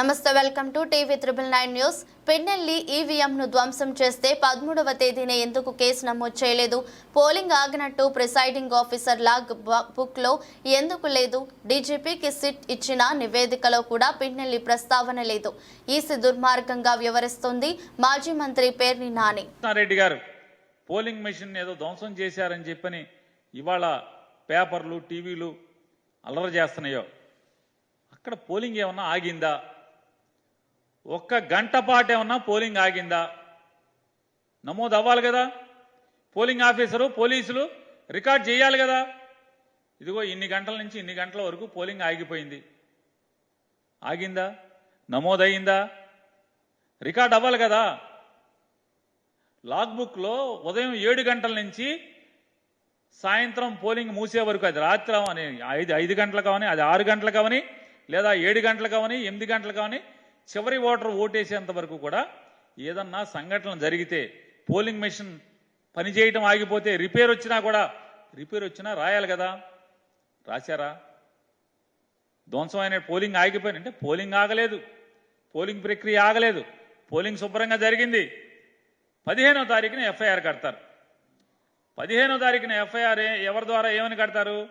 నమస్తే welcome to TV triple nine news. Pinnelli ఈవీఎంను ధ్వంసం చేస్తే పదమూడవ తేదీనే ఎందుకు కేసు నమోదు చేయలేదు? పోలింగ్ ఆగినట్టు ప్రిసైడింగ్ ఆఫీసర్ లాగ్ బుక్లో ఎందుకు లేదు? డీజీపీకి సిట్ ఇచ్చిన నివేదికలో కూడా పిన్నెల్లి ప్రస్తావన లేదు. ఈసీ దుర్మార్గంగా వివరిస్తుంది మాజీ మంత్రి పేర్ని నాని. రెడ్డి గారు పోలింగ్ మెషిన్ ఏదో ధ్వంసం చేశారని చెప్పని ఇవాళ పేపర్లు టీవీలు అల్లరి చేస్తున్నాయో అక్కడ పోలింగ్ ఏమన్నా ఆగిందా? ఒక్క గంట పాటు ఏమన్నా పోలింగ్ ఆగిందా? నమోదు అవ్వాలి కదా. పోలింగ్ ఆఫీసరు పోలీసులు రికార్డ్ చేయాలి కదా. ఇదిగో ఇన్ని గంటల నుంచి ఇన్ని గంటల వరకు పోలింగ్ ఆగిపోయింది. ఆగిందా? నమోదయ్యిందా రికార్డ్ అవ్వాలి కదా. లాగ్బుక్లో ఉదయం ఏడు గంటల నుంచి సాయంత్రం పోలింగ్ మూసే వరకు అది రాత్రి అవని ఐదు ఐదు గంటలు కావని అది ఆరు గంటలు కావని లేదా ఏడు గంటలు కావని ఎనిమిది గంటలు కావని చివరి ఓటర్ ఓటేసేంత వరకు కూడా ఏదన్నా సంఘటన జరిగితే పోలింగ్ మెషిన్ పనిచేయటం ఆగిపోతే రిపేర్ వచ్చినా కూడా రిపేర్ వచ్చినా రాయాలి కదా. రాశారా? ధ్వంసమైన పోలింగ్ ఆగిపోయింది. అంటే పోలింగ్ ఆగలేదు. పోలింగ్ ప్రక్రియ ఆగలేదు. పోలింగ్ శుభ్రంగా జరిగింది. పదిహేనో తారీఖున ఎఫ్ఐఆర్ కడతారు. పదిహేనో తారీఖున ఎఫ్ఐఆర్ ఎవరి ద్వారా ఏమని కడతారు?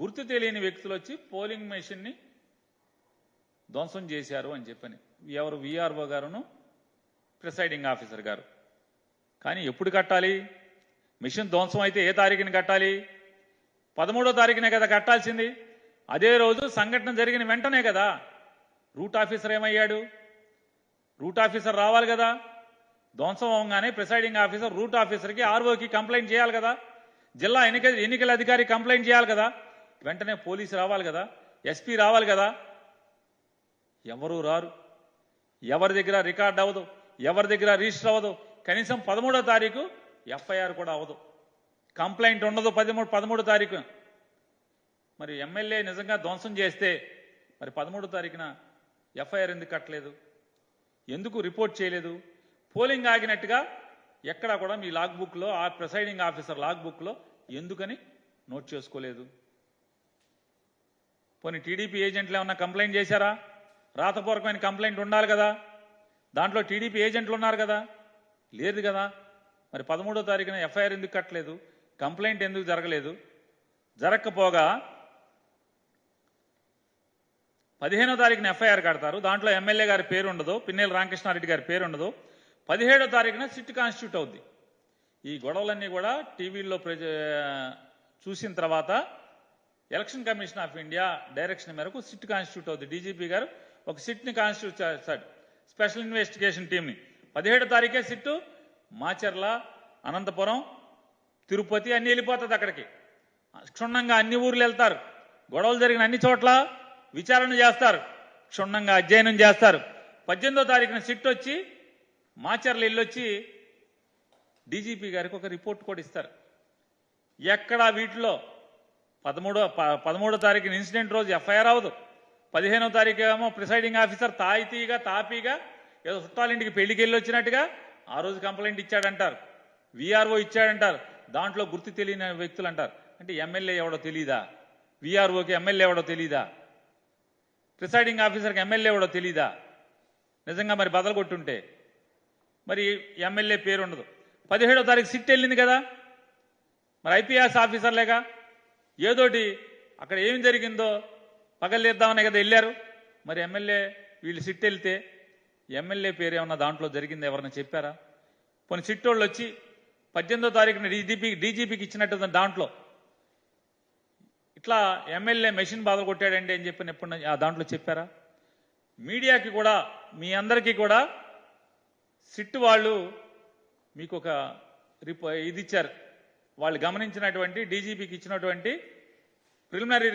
గుర్తు తెలియని వ్యక్తులు వచ్చి పోలింగ్ మెషిన్ని ధ్వంసం చేశారు అని చెప్పని. ఎవరు విఆర్ఓ గారును? ప్రిసైడింగ్ ఆఫీసర్ గారు. కానీ ఎప్పుడు కట్టాలి? మిషన్ ధ్వంసం అయితే ఏ తారీఖున కట్టాలి? పదమూడో తారీఖునే కదా కట్టాల్సింది. అదే రోజు సంఘటన జరిగిన వెంటనే కదా రూట్ ఆఫీసర్ ఏమయ్యాడు? రూట్ ఆఫీసర్ రావాలి కదా. ధ్వంసం అవగానే ప్రిసైడింగ్ ఆఫీసర్ రూట్ ఆఫీసర్కి ఆర్ఓకి కంప్లైంట్ చేయాలి కదా. జిల్లా ఎన్నిక ఎన్నికల అధికారి కంప్లైంట్ చేయాలి కదా. వెంటనే పోలీసు రావాలి కదా. ఎస్పీ రావాలి కదా. ఎవరు రారు? ఎవరి దగ్గర రికార్డ్ అవ్వదు? ఎవరి దగ్గర రిజిస్టర్ అవ్వదు? కనీసం పదమూడో తారీఖు ఎఫ్ఐఆర్ కూడా అవ్వదు. కంప్లైంట్ ఉండదు పదమూడు పదమూడో తారీఖు మరి ఎమ్మెల్యే నిజంగా ధ్వంసం చేస్తే మరి పదమూడో తారీఖున ఎఫ్ఐఆర్ ఎందుకు కట్టలేదు? ఎందుకు రిపోర్ట్ చేయలేదు? పోలింగ్ ఆగినట్టుగా ఎక్కడా కూడా మీ లాగ్ బుక్లో ఆ ప్రిసైడింగ్ ఆఫీసర్ లాగ్ బుక్లో ఎందుకని నోట్ చేసుకోలేదు? పోనీ టీడీపీ ఏజెంట్లు ఏమన్నా కంప్లైంట్ చేశారా? రాతపూర్వకమైన కంప్లైంట్ ఉండాలి కదా. దాంట్లో టీడీపీ ఏజెంట్లు ఉన్నారు కదా. లేదు కదా. మరి పదమూడో తారీఖున ఎఫ్ఐఆర్ ఎందుకు కట్టలేదు? కంప్లైంట్ ఎందుకు జరగలేదు? జరగకపోగా పదిహేనో తారీఖున ఎఫ్ఐఆర్ కడతారు. దాంట్లో ఎమ్మెల్యే గారి పేరు ఉండదు. పిన్నెల రామకృష్ణారెడ్డి గారి పేరు ఉండదు. పదిహేడో తారీఖున సిట్ కాన్స్టిట్యూట్ అవుద్ది. ఈ గొడవలన్నీ కూడా టీవీల్లో ప్రజ చూసిన తర్వాత election commission of India direction మేరకు సిట్ కాన్స్టిట్యూట్ అవుద్ది. డీజీపీ గారు ఒక సిట్ని కాన్స్టిట్యూట్ చేస్తాడు స్పెషల్ ఇన్వెస్టిగేషన్ టీంని పదిహేడో తారీఖే సిట్టు మాచర్ల అనంతపురం తిరుపతి అన్ని వెళ్ళిపోతుంది అక్కడికి. క్షుణ్ణంగా అన్ని ఊర్లు వెళ్తారు. గొడవలు జరిగిన అన్ని చోట్ల విచారణ చేస్తారు. క్షుణ్ణంగా అధ్యయనం చేస్తారు. పద్దెనిమిదో తారీఖున సిట్ వచ్చి మాచర్ల వెళ్ళొచ్చి డీజీపీ గారికి ఒక రిపోర్ట్ కూడా ఇస్తారు. ఎక్కడా వీటిలో పదమూడో ప- పదమూడో తారీఖున ఇన్సిడెంట్ రోజు ఎఫ్ఐఆర్ అవ్వదు. పదిహేనో తారీఖు ఏమో ప్రిసైడింగ్ ఆఫీసర్ తాయితీగా తాపీగా ఏదో చుట్టాలింటికి పెళ్ళికి వెళ్ళి వచ్చినట్టుగా ఆ రోజు కంప్లైంట్ ఇచ్చాడంటారు. విఆర్ఓ ఇచ్చాడంటారు. దాంట్లో గుర్తు తెలియని వ్యక్తులు అంటారు అంటే ఎమ్మెల్యే ఎవడో తెలీదా? విఆర్ఓకి ఎమ్మెల్యే ఎవడో తెలీదా? ప్రిసైడింగ్ ఆఫీసర్కి ఎమ్మెల్యే ఎవడో తెలీదా? నిజంగా మరి బదలు కొట్టుంటే? మరి ఎమ్మెల్యే పేరు ఉండదు. పదిహేడో తారీఖు సిట్ వెళ్ళింది కదా? మరి ఐపీఎస్ ఆఫీసర్లేగా? ఏదోటి అక్కడ ఏం జరిగిందో? పగలేద్దామనే కదా వెళ్ళారు. మరి ఎమ్మెల్యే వీళ్ళు సిట్ వెళ్తే ఎమ్మెల్యే పేరు ఏమన్నా దాంట్లో జరిగింది ఎవరన్నా చెప్పారా? కొన్ని సిట్టోళ్ళు వచ్చి పద్దెనిమిదో తారీఖున డీజీపీ డీజీపీకి ఇచ్చినట్టు దాంట్లో ఇట్లా ఎమ్మెల్యే మెషిన్ బాధలు కొట్టాడండి అని చెప్పిన ఎప్పుడు ఆ దాంట్లో చెప్పారా? మీడియాకి కూడా మీ అందరికీ కూడా సిట్ వాళ్ళు మీకు ఒక రిపో ఇది ఇచ్చారు. వాళ్ళు గమనించినటువంటి డీజీపీకి ఇచ్చినటువంటి ప్రిలిమినరీ